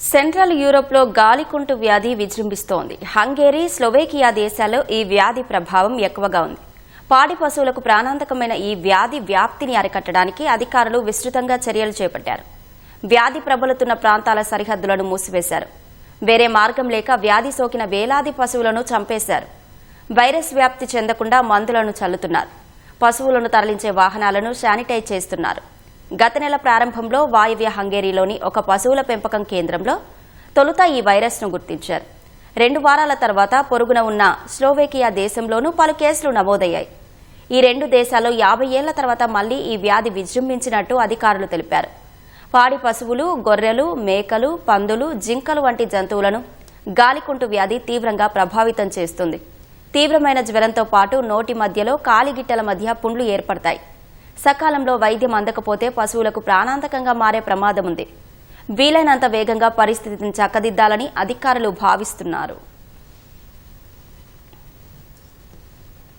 Central యూరోప్లో గాలికుంటు వ్యాధి విజృంభిస్తోంది. హంగేరీ స్లోవేకియా దేశాల్లో ఈ వ్యాధి ప్రభావం ఎక్కువగా ఉంది. పాడి పశువులకు ప్రాణాంతకమైన ఈ వ్యాధి వ్యాప్తిని అరికట్టడానికి అధికారులు విస్తృతంగా చర్యలు చేపట్టారు. వ్యాధి ప్రబలుతున్న ప్రాంతాల సరిహద్దులను మూసివేశారు. వేరే మార్గం లేక వ్యాధి సోకిన వేలాది పశువులను చంపేశారు. వైరస్ వ్యాప్తి చెందకుండా మందులను చల్లుతున్నారు. పశువులను తరలించే వాహనాలను శానిటైజ్ చేస్తున్నారు. గత నెల ప్రారంభంలో వాయువ్య హంగేరీలోని ఒక పశువుల పెంపకం కేంద్రంలో తొలుత ఈ వైరస్ను గుర్తించారు. రెండు వారాల తర్వాత పొరుగున ఉన్న స్లోవేకియా దేశంలోనూ పలు కేసులు నమోదయ్యాయి. ఈ రెండు దేశాల్లో యాభై ఏళ్ళ తర్వాత మళ్ళీ ఈ వ్యాధి విజృంభించినట్టు అధికారులు తెలిపారు. పాడి పశువులు గొర్రెలు మేకలు పందులు జింకలు వంటి జంతువులను గాలికుంటు వ్యాధి తీవ్రంగా ప్రభావితం చేస్తుంది. తీవ్రమైన జ్వరంతో పాటు నోటి మధ్యలో కాలిగిట్టల మధ్య పుండ్లు ఏర్పడతాయి. సకాలంలో వైద్యం అందకపోతే పశువులకు ప్రాణాంతకంగా మారే ప్రమాదం ఉంది వీలైనంత వేగంగా పరిస్థితిని చక్కదిద్దాలని అధికారులు భావిస్తున్నారు.